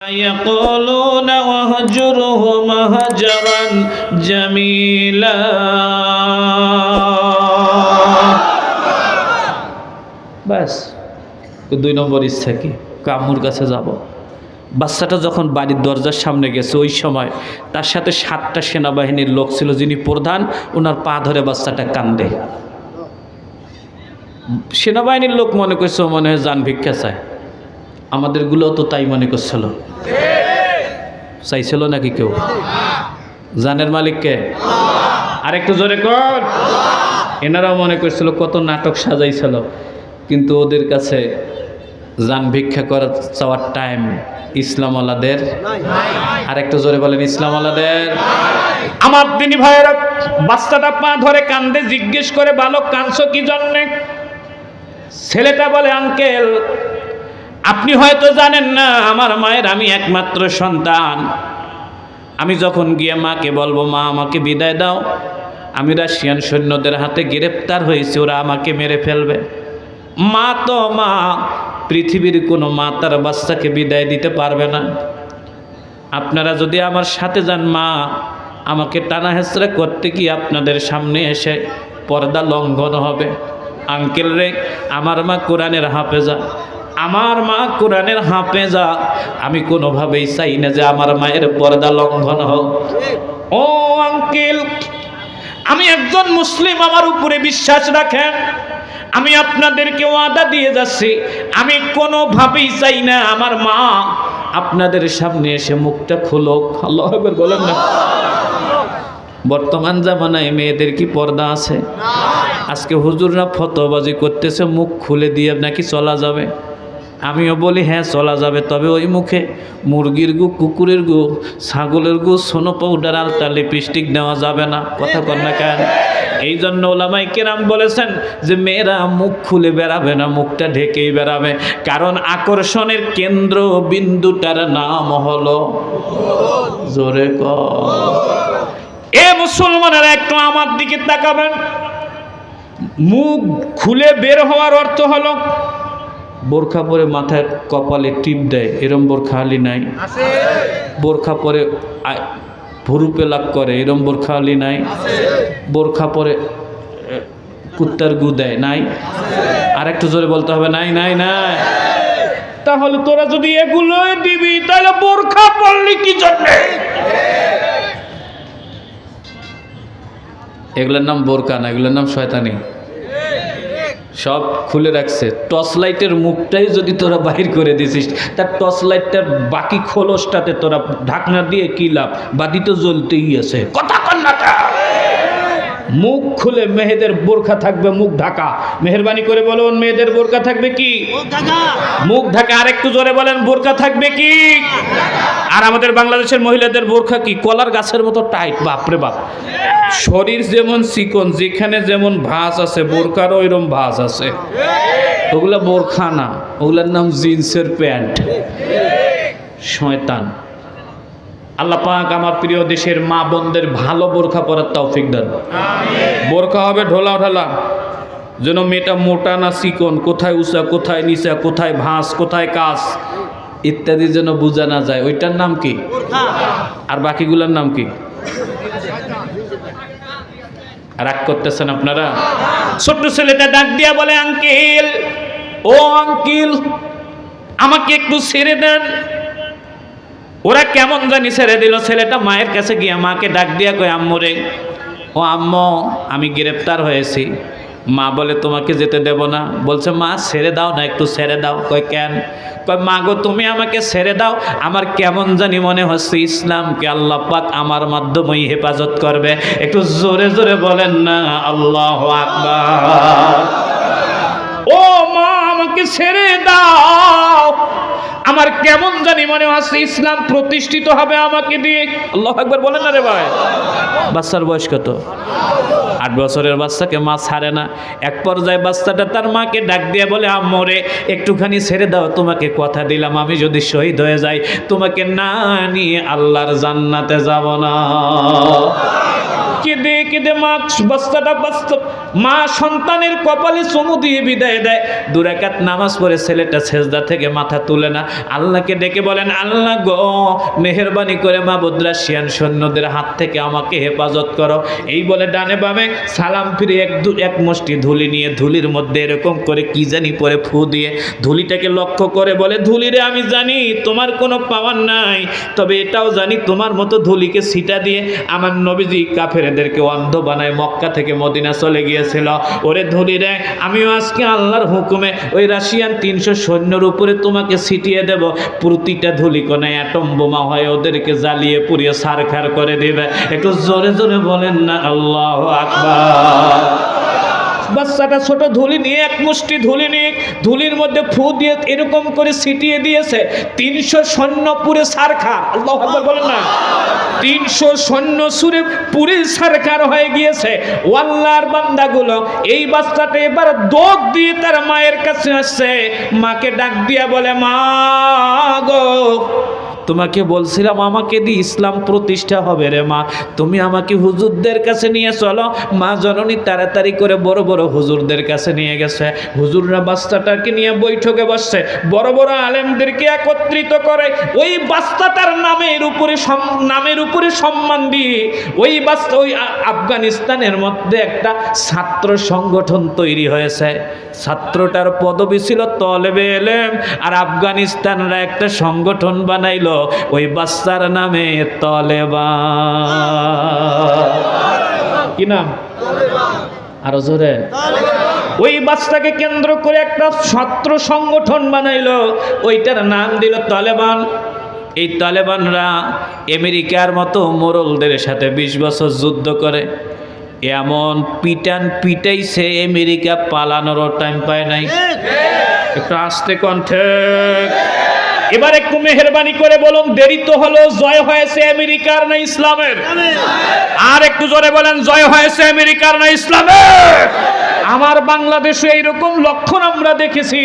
يقولون واهجرهم هجرا جميلا ব্যাস দুই নম্বর ইচ্ছা কি কামুর কাছে যাব বাচ্চাটা যখন বাড়ির দরজার সামনে গেছে ওই সময় তার সাথে সাতটা সেনাবাহিনীর লোক ছিল যিনি প্রধান ওনার পা ধরে বাচ্চাটা কান্দে সেনাবাহিনীর লোক মনে করছে ও মনে হয় যান ভিক্ষা চায় আমাদেরগুলোও তো তাই মনে করছিল। চাইছিল নাকি কেউ? জানের মালিককে আরেকটু জোরে কর। এনারাও মনে করছিল কত নাটক সাজাইছিল। কিন্তু ওদের কাছে যান ভিক্ষা করার চাওয়ার টাইম ইসলামওয়ালাদের আরেকটু জোরে বলেন, ইসলামওয়ালাদের আমার তিনি ভাইয়েরা, বাচ্চাটা পা ধরে কান্দে, জিজ্ঞেস করে, বালক, কাঁদছো কি জন্যে? ছেলেটা বলে, আঙ্কেল আপনি হয়তো জানেন না, আমার মায়ের আমি একমাত্র সন্তান। আমি যখন গিয়ে মাকে বলব, মা, আমাকে বিদায় দাও। আমি রাশিয়ান সৈন্যদের হাতে গ্রেপ্তার হয়েছি, ওরা আমাকে মেরে ফেলবে। মা তো মা, পৃথিবীর কোনো মা তার বাচ্চাকে বিদায় দিতে পারবে না। আপনারা যদি আমার সাথে যান, মা, আমাকে টানা হেঁচড়া করতে গিয়ে আপনাদের সামনে এসে পর্দা লঙ্ঘন হবে। আঙ্কেল রে, আমার মা কোরআনের হাফেজা। আমার মা কোরআনের হাফেজা, আমি কোনোভাবেই চাই না যে আমার মায়ের পর্দা লঙ্ঘন হোক। ও আঙ্কেল, আমি একজন মুসলিম, আমার উপরে বিশ্বাস রাখেন। আমি আপনাদেরকে ওয়াদা দিয়ে যাচ্ছি, আমি কোনোভাবেই চাই না আমার মা আপনাদের সামনে এসে মুখটা খুলো আল্লাহ একবার বলেন না। বর্তমান জামানায় মেয়েদের কি পর্দা আছে? আজকে হুজুররা ফতোবাজি করতেছে, মুখ খুলে দিয়ে নাকি চলা যাবে? আমিও বলি হ্যাঁ চলা যাবে। তবে ওই মুখে মুরগির গু, কুকুরের গু, ছাগলের গু, সোনো পাউডার আলতা লিপস্টিক নেওয়া যাবে না। কথা কর না কেন? এই জন্য ওলামাই কেরাম বলেছেন যে, মেয়েরা মুখ খুলে বেড়াবে না, মুখটা ঢেকেই বেড়াবে। কারণ আকর্ষণের কেন্দ্র বিন্দুটার নাম হলো জোরে ক এ মুসলমানেরা একটু আমার দিকে তাকাবেন। মুখ খুলে বের হওয়ার অর্থ হলো বোরখা পরে মাথায় কপালে টিপ দেয় এরম বোরখা আলি নাই। বোরখা পরে ভুরু পেলাক করে এরম বোরখা আলি নাই। বোরখা পরে কুত্তার গু দেয় নাই। আর একটু জোরে বলতে হবে নাই নাই নাই। তাহলে তোরা যদি এগুলো দিবি তাহলে বোরখা পড়লি কি জন্যে? এগুলোর নাম বোরকা না এগুলোর নাম শয়তানি। সব খুলে রাখছে। টর্চ লাইটের মুখটাই যদি তোরা বাহির করে দিছিস তার টর্চ লাইটটার বাকি খোলসটাতে তোরা ঢাকনা দিয়ে কি লাভ? বাতি তো জ্বলতেই আছে। কথা কন্যাটা মুখ খুলে মেয়েদের বোরখা থাকবে মুখ ঢাকা। মেহরবানি করে বলুন মেয়েদের বোরখা থাকবে কি? মুখ ঢাকা। আরেকটু জোরে বলেন বোরখা থাকবে কি? আর আমাদের বাংলাদেশের মহিলাদের বোরখা কি? কলার গাছের মতো টাইট বাপরে বাপ। শরীর যেমন চিকন যেখানে যেমন ভাঁজ আছে বোরখার ওইরকম ভাঁজ আছে। ওগুলা বোরখা না ওগুলার নাম জিন্সের প্যান্ট। শয়তান। আল্লাহ পাক আমার প্রিয় দেশের মা বোনদের ভালো বোরখা পরার তৌফিক দেন। বোরখা হবে ঢোলা ঢালা। যেন মেয়েটা মোটা না চিকন কোথায় উঁচা কোথায় নিচা কোথায় ভাঁজ কোথায় কাজ ইত্যাদি যেন বোঝা না যায়। ওইটার নাম কি? আর বাকিগুলোর নাম কি? রাগ করতেছেন আপনারা? ছোট্ট ছেলেটা ডাক দিয়া বলে আঙ্কেল ও আঙ্কেল আমাকে একটু ছেড়ে দেন। ওরা কেমন জানি ছেড়ে দিল, ছেলেটা মায়ের কাছে গিয়ে মাকে ডাক দিয়া কয়, আম্মুরে, ও আম্মু, আমি গ্রেপ্তার হয়েছি। মা বলে, তোমাকে যেতে দেব না। বলছে, মা, ছেড়ে দাও না, একটু ছেড়ে দাও। কয়, কেন? কয়, মা গো, তুমি আমাকে ছেড়ে দাও। আমার কেমন জানি মনে হচ্ছে, ইসলামকে আল্লাহ পাক আমার মাধ্যমেই হেফাজত করবে। একটু জোরে জোরে বলেন না, আল্লাহ আকবার। ও মা, আমাকে ছেড়ে দাও। আমার কেমন জানি মনে আছে ইসলাম প্রতিষ্ঠিত হবে আমাকে দিয়ে। আল্লাহ একবার বলেন না রে ভাই। বাচ্চার বয়স কত? আট বছরের বাচ্চাকে মা ছাড়ে না। এক পর্যায়ে বাচ্চাটা তার মাকে ডাক দিয়ে বলে, আম্মরে, একটুখানি ছেড়ে দাও, তোমাকে কথা দিলাম, আমি যদি শহীদ হয়ে যাই, তোমাকে না নিয়ে আল্লাহর জান্নাতে যাব না। কেঁদে কেঁদে মা বাচ্চাটা বাস্তব মা সন্তানের কপালে চুমু দিয়ে বিদায় দেয়। দুরাকাত নামাজ পড়ে ছেলেটা সেজদা থেকে মাথা তুলে না। আল্লাহকে ডেকে বলেন, আল্লাহ গো, মেহরবানি করে মা বদ্রাসিয়ান সৈন্যদের হাত থেকে আমাকে হেফাজত করো। এই বলে ডানে বামে সালাম ফিরে এক দু, এক মুষ্টি ধুলি নিয়ে ধুলির মধ্যে এরকম করে কি জানি পরে ফু দিয়ে ধুলিটাকে লক্ষ্য করে বলে, ধুলিরে আমি জানি তোমার কোনো পাওয়ার নাই, তবে এটাও জানি তোমার মতো ধুলিকে সিটা দিয়ে আমার নবীজি কাফেরেদেরকে অন্ধ বানায় মক্কা থেকে মদিনা চলে গিয়েছিল ওরে ধরি রে, আমিও আজকে আল্লাহর হুকুমে ওই রাশিয়ান তিনশো সৈন্যর উপরে তোমাকে ছিটিয়ে দেব। প্রতিটা ধুলিকোনায় অ্যাটম বোমা হয়, ওদেরকে জ্বালিয়ে পুড়িয়ে সারখার করে দেবে। একটু জোরে জোরে বলেন না, আল্লাহ আকবার। বাচ্চাটা ছোট ধুলি নিয়ে, এক মুষ্টি ধুলি নিয়ে, ধুলির মধ্যে ফু দিয়ে এরকম করে ছিটিয়ে দিয়েছে, তিনশো সৈন্য পুরে সারখার আল্লাহ বলেন না। তিনশো সৈন্য সুরে পুরে সারখার হয়ে গিয়েছে। ওয়াল্লার বান্দাগুলো, এই বাচ্চাটা এবার দোক দিয়ে তার মায়ের কাছে আসছে। মাকে ডাক দিয়া বলে, মা গো তোমাকে বলছিলাম, আমাকে দিয়ে ইসলাম প্রতিষ্ঠা হবে রে মা। তুমি আমাকে হুজুরদের কাছে নিয়ে চলো। মা জননী তাড়াতাড়ি করে বড় বড় হুজুরদের কাছে নিয়ে গেছে। হুজুররা বাচ্চাটাকে নিয়ে বৈঠকে বসছে। বড় বড় আলেমদেরকে একত্রিত করে ওই বাচ্চাটার নামের উপরে নামের উপরে সম্মান দিয়ে ওই বাচ্চা ওই আফগানিস্তানের মধ্যে একটা ছাত্র সংগঠন তৈরি হয়েছে। ছাত্রটার পদবি ছিল তলেবে এলেম। আর আফগানিস্তানরা একটা সংগঠন বানাইলো। ওই বাচ্চার নামে তলেবা। কি নাম? আরও জোরে। ওই বাচ্চাকে কেন্দ্র করে একটা ছাত্র সংগঠন বানাইলো। ওইটার নাম দিল তালেবান। এই তালেবানরা আমেরিকার মতো মোরলদের সাথে বিশ বছর যুদ্ধ করে। এমন পিটান পিটাইছে আমেরিকা, পালানোরও টাইম পায় নাই। একটু আসতে কণ্ঠে এবার একটু মেহরবানি করে বলুন দেরি তো হলো জয় হয়েছে আমেরিকার না ইসলামের? আর একটু জোরে বলেন জয় হয়েছে আমেরিকার না ইসলামের? আমার বাংলাদেশে এইরকম লক্ষণ আমরা দেখেছি।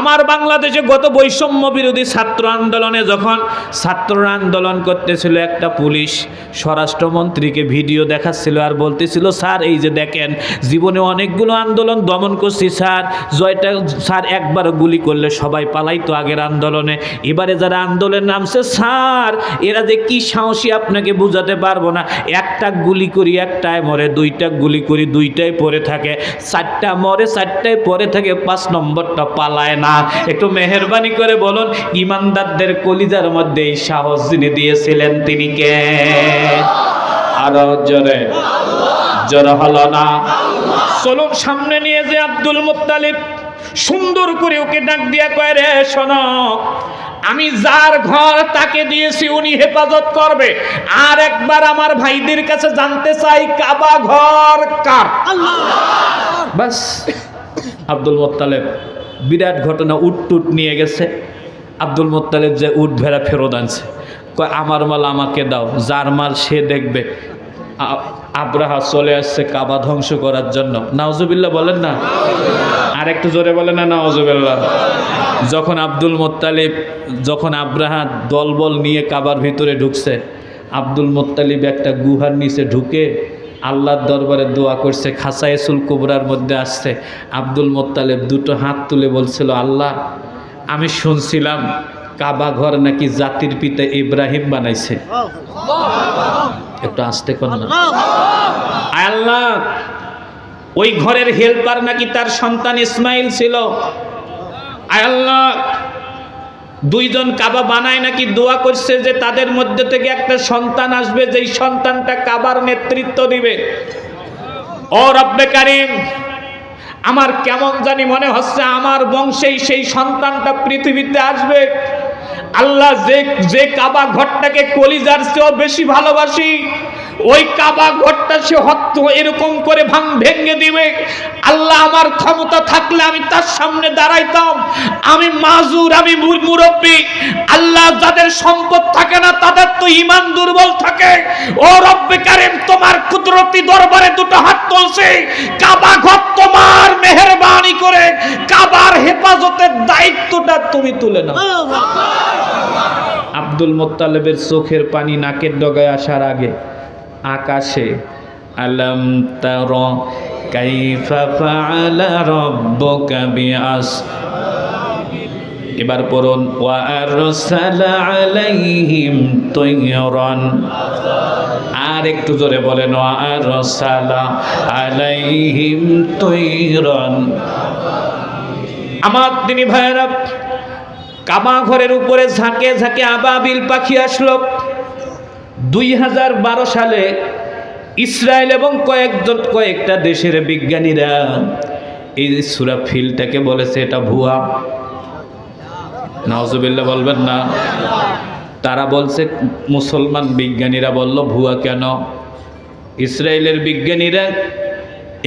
আমার বাংলাদেশে গত বৈষম্য বিরোধী ছাত্র আন্দোলনে যখন ছাত্ররা আন্দোলন করতেছিল একটা পুলিশ, স্বরাষ্ট্রমন্ত্রীকে ভিডিও দেখাচ্ছিল আর বলতেছিল, স্যার, এই যে দেখেন, জীবনে অনেকগুলো আন্দোলন দমন করছি, স্যার। জয়টা, স্যার একবার গুলি করলে সবাই পালাইতো আগের আন্দোলনে। এবারে যারা আন্দোলন নামছে, স্যার, এরা যে কি সাহসী আপনাকে বোঝাতে পারব না। একটা গুলি করি, একটায় মরে, দুইটা গুলি করি দুইটাই পরে থাকে। চারটা মরে চারটায় পরে থাকে পাঁচ নম্বরটা পালায় না। একটু মেহরবানি করে বলুন, ইমানদারদের কলিজার মধ্যে এই সাহস যিনি দিয়েছিলেন তিনি কে? আরও জোরে। জোরে হলো না। চলুন সামনে নিয়ে যে আব্দুল মুত্তালিব। সুন্দর করে ওকে ডাক দিয়া কয়, রে, শোনো, আমি যার ঘর তাকে দিয়েছি উনি হেফাজত করবে। আর একবার আমার ভাইদের কাছে জানতে চাই, কাবা ঘর কার? বাস। আব্দুল মোত্তালেব, বিরাট ঘটনা উট টুট নিয়ে গেছে। আব্দুল মোত্তালেব যে উট ভেড়া ফেরত আনছে, কয়, আমার মাল আমাকে দাও, যার মাল সে দেখবে। আব্রাহা চলে আসছে কাবা ধ্বংস করার জন্য। নাওজুবিল্লাহ বলেন না? আর একটু জোরে বলেন না, নাওজুবিল্লাহ? যখন আব্দুল মোত্তালিব, যখন আব্রাহা দলবল নিয়ে কাবার ভিতরে ঢুকছে, আব্দুল মোত্তালিব একটা গুহার নিচে ঢুকে আল্লাহর দরবারে দোয়া করছে খাসাইসুল কুবরার মধ্যে আসছে। আব্দুল মোত্তালেব দুটো হাত তুলে বলছিল, আল্লাহ, আমি শুনছিলাম কাবা ঘর নাকি জাতির পিতা ইব্রাহিম বানাইছে। একটু আসতে কর না। আল্লাহ, ওই ঘরের হেল্পার নাকি তার সন্তান ইসমাইল ছিল। আল্লাহ দুইজন কাবা বানায় নাকি দোয়া করছে যে তাদের মধ্যে থেকে একটা সন্তান আসবে, যেই সন্তানটা কাবার নেতৃত্ব দিবে। ও রব্বে কারিম, আমার কেমন জানি মনে হচ্ছে আমার বংশেই সেই সন্তানটা পৃথিবীতে আসবে। আল্লাহ যে যে কাবা ঘরটাকে কলিজার চেয়েও বেশি ভালোবাসি। ওই কাবা ঘরটা সে হত্য এরকম করে ভাঙ ভেঙে দিবে। আল্লাহ আমার ক্ষমতা থাকলে আমি তার সামনে দাঁড়াইতাম। আমি মাজুর আমি মুরব্বী। আল্লাহ যাদের সম্পদ থাকে না তাদের তো ইমান দুর্বল থাকে। ও রব্বে কারিম তোমার কুদরতি দরবারে দুটো হাত তুলছে। কাবা ঘর তোমার মেহেরবানি করে কাবার হেফাজতের দায়িত্বটা তুমি তুলে নাও। আব্দুল মোত্তালেবের চোখের পানি নাকের ডগায় আসার আগে আকাশে, আলম তার কাইফা ফাআলা রাব্বুকা বিআস। এবার পড়ুন, ওয়া আরসালা আলাইহিম তাইরান। আর একটু জোরে বলেন, ওয়া আরসালা আলাইহিম তাইরান। আমার তিনি ভাইরা কাবা ঘরের উপরে ঝাঁকে ঝাঁকে আবাবিল পাখি আসলো। দুই হাজার বারো সালে ইসরায়েল এবং কয়েকজন কয়েকটা দেশের বিজ্ঞানীরা এই যে সুরা ফিলটাকে বলেছে, এটা ভুয়া। নওয়াজুবিল্লাহ বলবেন না। তারা বলছে, মুসলমান বিজ্ঞানীরা বলল, ভুয়া কেন? ইসরায়েলের বিজ্ঞানীরা,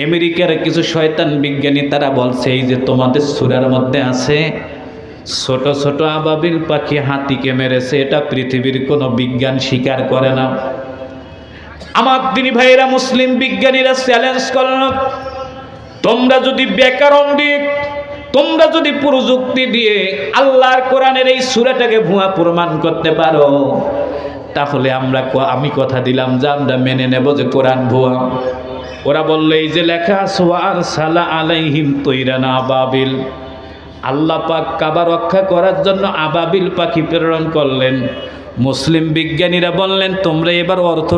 আমেরিকার কিছু শয়তান বিজ্ঞানী তারা বলছে, এই যে তোমাদের সুরার মধ্যে আছে ছোট ছোট আবাবিল পাখি হাতিকে মেরেছে, এটা পৃথিবীর কোনো বিজ্ঞান স্বীকার করে না। আমার তিনি ভাইয়েরা মুসলিম বিজ্ঞানীরা চ্যালেঞ্জ করল, তোমরা যদি ব্যাকরণ দিয়ে তোমরা যদি প্রযুক্তি দিয়ে আল্লাহর কোরআনের এই সুরাটাকে ভুয়া প্রমাণ করতে পারো, তাহলে আমরা আমি কথা দিলাম, যে আমরা মেনে নেব যে কোরআন ভুয়া। ওরা বলল, এই যে লেখা সোয়ার সালা আলাইহিম তৈরানা আবাবিল। আল্লাহ পাক কাবা রক্ষা করার জন্য আবাবিল পাখি প্রেরণ করলেন। মুসলিম বিজ্ঞানীরা বললেন, তোমরা এবার অর্থ